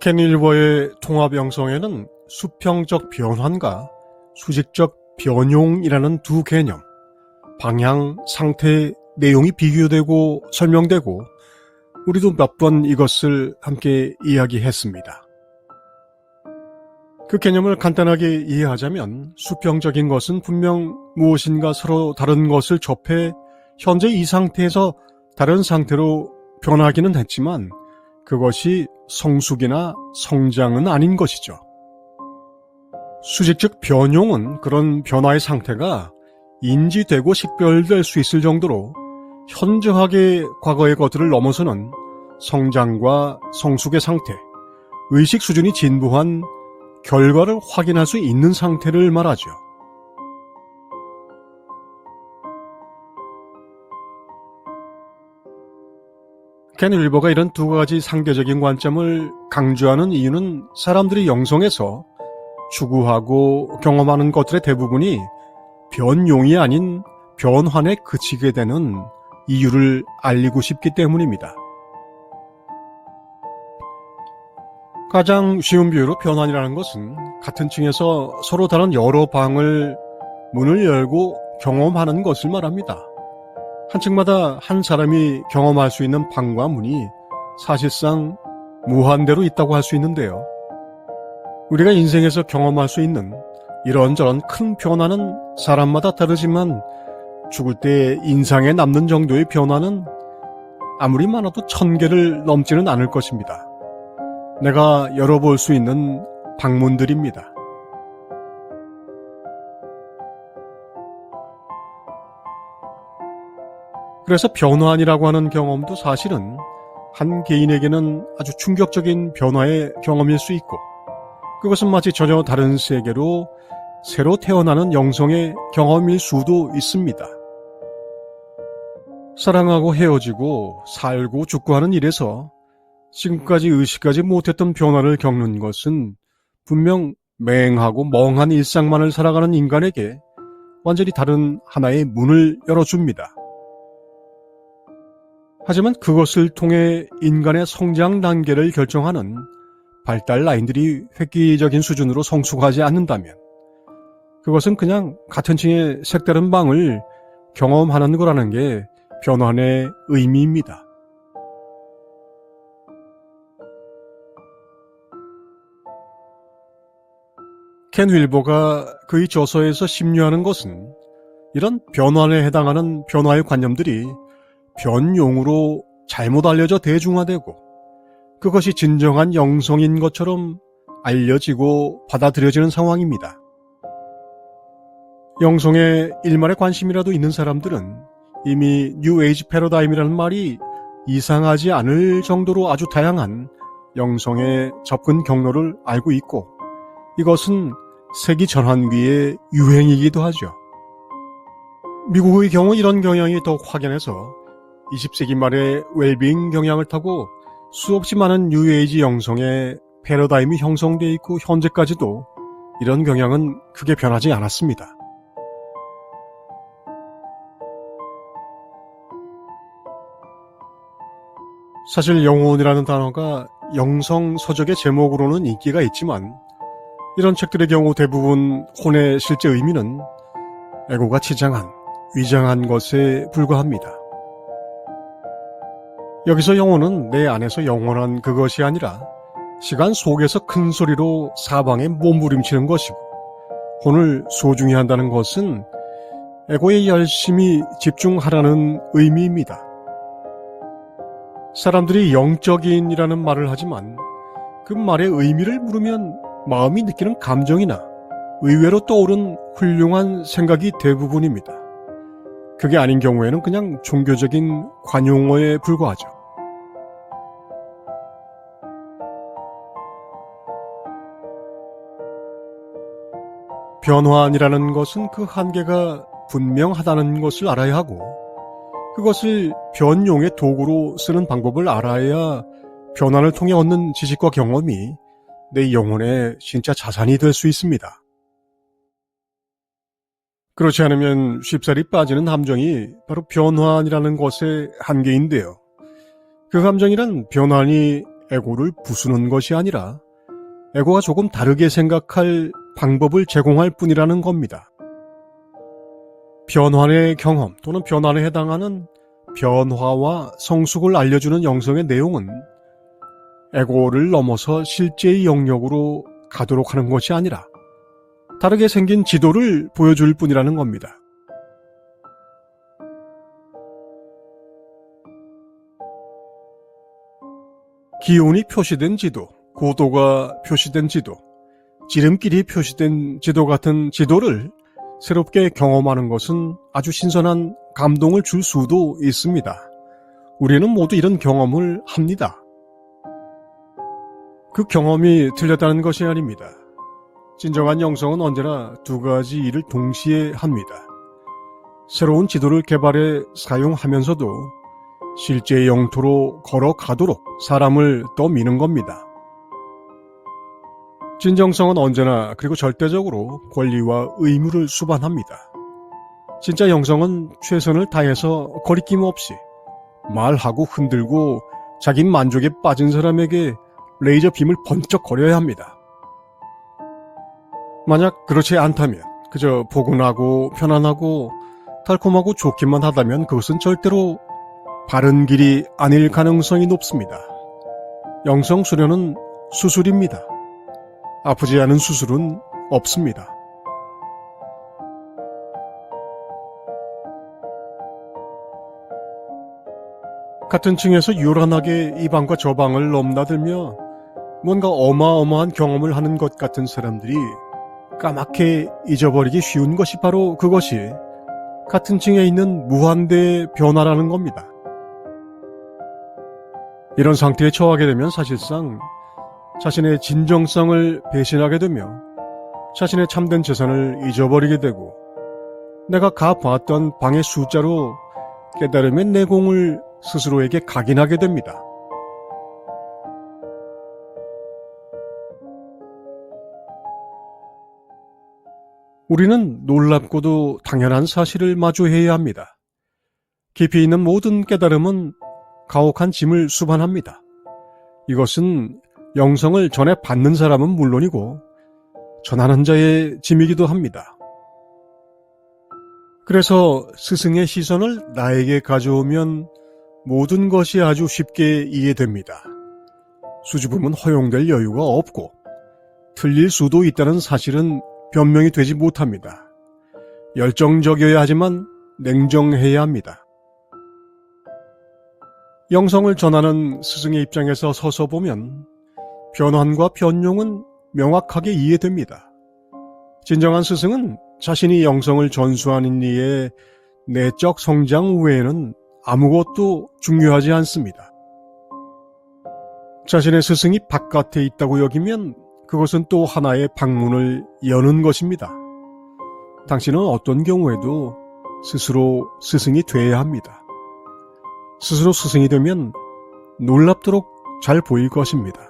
켄일버의 통합영성에는 수평적 변환과 수직적 변용이라는 두 개념, 방향, 상태, 내용이 비교되고 설명되고 우리도 몇 번 이것을 함께 이야기했습니다. 그 개념을 간단하게 이해하자면 수평적인 것은 분명 무엇인가 서로 다른 것을 접해 현재 이 상태에서 다른 상태로 변하기는 했지만 그것이 성숙이나 성장은 아닌 것이죠. 수직적 변용은 그런 변화의 상태가 인지되고 식별될 수 있을 정도로 현저하게 과거의 것들을 넘어서는 성장과 성숙의 상태, 의식 수준이 진보한 결과를 확인할 수 있는 상태를 말하죠. 켄 윌버가 이런 두 가지 상대적인 관점을 강조하는 이유는 사람들이 영성에서 추구하고 경험하는 것들의 대부분이 변용이 아닌 변환에 그치게 되는 이유를 알리고 싶기 때문입니다. 가장 쉬운 비유로 변환이라는 것은 같은 층에서 서로 다른 여러 방을 문을 열고 경험하는 것을 말합니다. 한 층마다 한 사람이 경험할 수 있는 방과 문이 사실상 무한대로 있다고 할 수 있는데요. 우리가 인생에서 경험할 수 있는 이런저런 큰 변화는 사람마다 다르지만 죽을 때 인상에 남는 정도의 변화는 아무리 많아도 천 개를 넘지는 않을 것입니다. 내가 열어볼 수 있는 방문들입니다. 그래서 변환이라고 하는 경험도 사실은 한 개인에게는 아주 충격적인 변화의 경험일 수 있고 그것은 마치 전혀 다른 세계로 새로 태어나는 영성의 경험일 수도 있습니다. 사랑하고 헤어지고 살고 죽고 하는 일에서 지금까지 의식하지 못했던 변화를 겪는 것은 분명 맹하고 멍한 일상만을 살아가는 인간에게 완전히 다른 하나의 문을 열어줍니다. 하지만 그것을 통해 인간의 성장 단계를 결정하는 발달 라인들이 획기적인 수준으로 성숙하지 않는다면 그것은 그냥 같은 층의 색다른 방을 경험하는 거라는 게 변환의 의미입니다. 켄 윌버가 그의 저서에서 심려하는 것은 이런 변환에 해당하는 변화의 관념들이 변용으로 잘못 알려져 대중화되고 그것이 진정한 영성인 것처럼 알려지고 받아들여지는 상황입니다. 영성에 일말의 관심이라도 있는 사람들은 이미 뉴 에이지 패러다임이라는 말이 이상하지 않을 정도로 아주 다양한 영성의 접근 경로를 알고 있고 이것은 세기 전환기의 유행이기도 하죠. 미국의 경우 이런 경향이 더욱 확연해서 20세기 말에 웰빙 경향을 타고 수없이 많은 뉴에이지 영성의 패러다임이 형성되어 있고 현재까지도 이런 경향은 크게 변하지 않았습니다. 사실 영혼이라는 단어가 영성 서적의 제목으로는 인기가 있지만 이런 책들의 경우 대부분 혼의 실제 의미는 에고가 치장한, 위장한 것에 불과합니다. 여기서 영혼은 내 안에서 영원한 그것이 아니라 시간 속에서 큰 소리로 사방에 몸부림치는 것이고 혼을 소중히 한다는 것은 에고에 열심히 집중하라는 의미입니다. 사람들이 영적인이라는 말을 하지만 그 말의 의미를 물으면 마음이 느끼는 감정이나 의외로 떠오른 훌륭한 생각이 대부분입니다. 그게 아닌 경우에는 그냥 종교적인 관용어에 불과하죠. 변환이라는 것은 그 한계가 분명하다는 것을 알아야 하고 그것을 변용의 도구로 쓰는 방법을 알아야 변환을 통해 얻는 지식과 경험이 내 영혼의 진짜 자산이 될 수 있습니다. 그렇지 않으면 쉽사리 빠지는 함정이 바로 변환이라는 것의 한계인데요. 그 함정이란 변환이 에고를 부수는 것이 아니라 에고가 조금 다르게 생각할 방법을 제공할 뿐이라는 겁니다. 변환의 경험 또는 변환에 해당하는 변화와 성숙을 알려주는 영성의 내용은 에고를 넘어서 실제의 영역으로 가도록 하는 것이 아니라 다르게 생긴 지도를 보여줄 뿐이라는 겁니다. 기온이 표시된 지도, 고도가 표시된 지도, 지름길이 표시된 지도 같은 지도를 새롭게 경험하는 것은 아주 신선한 감동을 줄 수도 있습니다. 우리는 모두 이런 경험을 합니다. 그 경험이 틀렸다는 것이 아닙니다. 진정한 영성은 언제나 두 가지 일을 동시에 합니다. 새로운 지도를 개발해 사용하면서도 실제 영토로 걸어가도록 사람을 떠미는 겁니다. 진정성은 언제나 그리고 절대적으로 권리와 의무를 수반합니다. 진짜 영성은 최선을 다해서 거리낌 없이 말하고 흔들고 자기 만족에 빠진 사람에게 레이저 빔을 번쩍 거려야 합니다. 만약 그렇지 않다면 그저 포근하고 편안하고 달콤하고 좋기만 하다면 그것은 절대로 바른 길이 아닐 가능성이 높습니다. 영성 수련은 수술입니다. 아프지 않은 수술은 없습니다. 같은 층에서 요란하게 이 방과 저 방을 넘나들며 뭔가 어마어마한 경험을 하는 것 같은 사람들이 까맣게 잊어버리기 쉬운 것이 바로 그것이 같은 층에 있는 무한대의 변화라는 겁니다. 이런 상태에 처하게 되면 사실상 자신의 진정성을 배신하게 되며 자신의 참된 재산을 잊어버리게 되고 내가 가봤던 방의 숫자로 깨달음의 내공을 스스로에게 각인하게 됩니다. 우리는 놀랍고도 당연한 사실을 마주해야 합니다. 깊이 있는 모든 깨달음은 가혹한 짐을 수반합니다. 이것은 영성을 전해 받는 사람은 물론이고 전하는 자의 짐이기도 합니다. 그래서 스승의 시선을 나에게 가져오면 모든 것이 아주 쉽게 이해됩니다. 수줍음은 허용될 여유가 없고 틀릴 수도 있다는 사실은 변명이 되지 못합니다. 열정적이어야 하지만 냉정해야 합니다. 영성을 전하는 스승의 입장에서 서서 보면 변환과 변용은 명확하게 이해됩니다. 진정한 스승은 자신이 영성을 전수하는 이의 내적 성장 외에는 아무것도 중요하지 않습니다. 자신의 스승이 바깥에 있다고 여기면 그것은 또 하나의 방문을 여는 것입니다. 당신은 어떤 경우에도 스스로 스승이 돼야 합니다. 스스로 스승이 되면 놀랍도록 잘 보일 것입니다.